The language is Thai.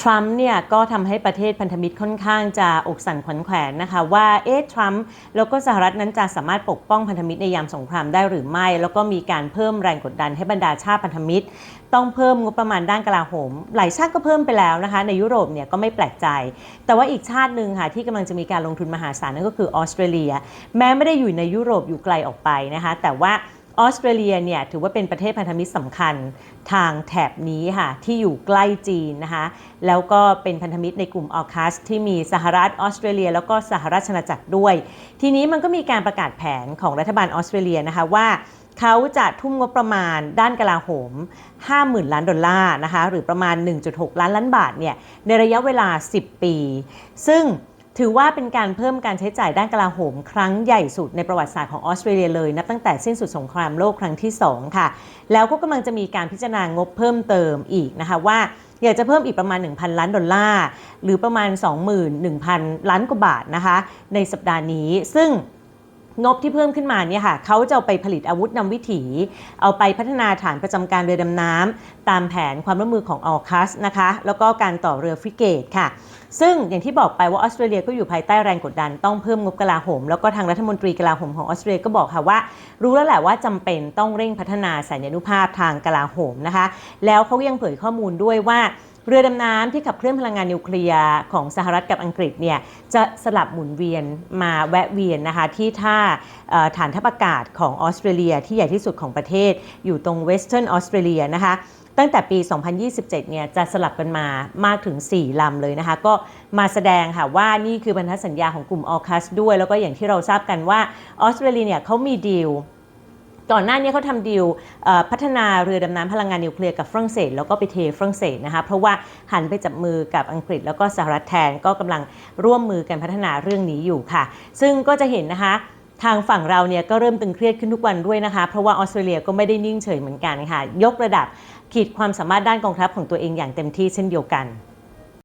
ทรัมป์เนี่ยก็ทำให้ประเทศพันธมิตรค่อนข้างจะอกสั่นขวัญแขวนนะคะ ว่าเอ๊ะทรัมป์แล้วก็สหรัฐนั้นจะสามารถปกป้องพันธมิตรในยามสงครามได้หรือไม่ แล้วก็มีการเพิ่มแรงกดดันให้บรรดาชาติพันธมิตร ต้องเพิ่มงบประมาณด้านกลาโหม หลายชาติก็เพิ่มไปแล้วนะคะ ในยุโรปเนี่ยก็ไม่แปลกใจ แต่ว่าอีกชาติหนึ่งค่ะที่กำลังจะมีการลงทุนมหาศาลนั่นก็คือออสเตรเลีย แม้ไม่ได้อยู่ในยุโรปอยู่ไกลออกไปนะคะ แต่ว่า ออสเตรเลียเนี่ยถือว่าเป็นประเทศพันธมิตรสำคัญทางแถบนี้ค่ะที่อยู่ใกล้จีนนะคะแล้วก็เป็นพันธมิตรในกลุ่มออคัสที่มีสหรัฐออสเตรเลีย แล้วก็สหราชอาณาจักรด้วย ทีนี้มันก็มีการประกาศแผนของรัฐบาลออสเตรเลียนะคะว่าเขาจะทุ่มงบประมาณด้านกลาโหม 50,000 ล้านดอลลาร์นะคะหรือประมาณ 1.6 ล้านล้านบาทเนี่ยในระยะเวลา 10 ปี ซึ่ง ถือว่าเป็นการเพิ่มการใช้จ่ายด้านกลาโหม ครั้งใหญ่สุดในประวัติศาสตร์ของออสเตรเลียเลย นับตั้งแต่สิ้นสุดสงครามโลกครั้งที่ 2 ค่ะ แล้วก็กำลังจะมีการพิจารณางบเพิ่มเติมอีกนะคะว่าอยากจะเพิ่มอีกประมาณ 1,000 ล้านดอลลาร์ หรือประมาณ 21,000 ล้านกว่าบาทนะคะ ในสัปดาห์นี้ซึ่ง งบที่เพิ่มขึ้นมาเนี่ยค่ะเขาจะเอาไปผลิตอาวุธนำวิถี เอาไปพัฒนาฐานประจำการเรือดำน้ำตามแผนความร่วมมือของออคัสนะคะ แล้วก็การต่อเรือฟริเกตค่ะ ซึ่งอย่างที่บอกไปว่าออสเตรเลียก็อยู่ภายใต้แรงกดดันต้องเพิ่มงบกลาโหม แล้วก็ทางรัฐมนตรีกลาโหมของออสเตรเลียก็บอกค่ะว่า รู้แล้วแหละว่าจำเป็นต้องเร่งพัฒนาสัญญานุภาพทางกลาโหมนะคะ แล้วเขายังเผยข้อมูลด้วยว่า เรือดำน้ำที่ขับเคลื่อนพลังงานนิวเคลียร์ของสหรัฐกับอังกฤษเนี่ยจะสลับหมุนเวียนมาแวะเวียนนะคะที่ท่าฐานทัพอากาศของออสเตรเลียที่ใหญ่ที่สุดของประเทศ อยู่ตรงเวสเทิร์นออสเตรเลียนะคะตั้งแต่ปี 2027 เนี่ยจะสลับกันมามากถึง 4 ลำเลยนะคะ ก็มาแสดงค่ะว่านี่คือพันธสัญญาของกลุ่มออคัสด้วย แล้วก็อย่างที่เราทราบกันว่าออสเตรเลียเนี่ยเขามีดีล ก่อนหน้านี้เขาทำดีลพัฒนาเรือดำน้ำพลังงานนิวเคลียร์กับฝรั่งเศสแล้วก็ไปเทฝรั่งเศสนะคะเพราะว่าหันไปจับมือกับอังกฤษแล้วก็สหรัฐแทนก็กำลังร่วมมือกันพัฒนาเรื่องนี้อยู่ค่ะ ซึ่งก็จะเห็นนะคะทางฝั่งเราเนี่ยก็เริ่มตึงเครียดขึ้นทุกวันด้วยนะคะ เพราะว่าออสเตรเลียก็ไม่ได้นิ่งเฉยเหมือนกันค่ะ ยกระดับขีดความสามารถด้านกองทัพของตัวเองอย่างเต็มที่เช่นเดียวกัน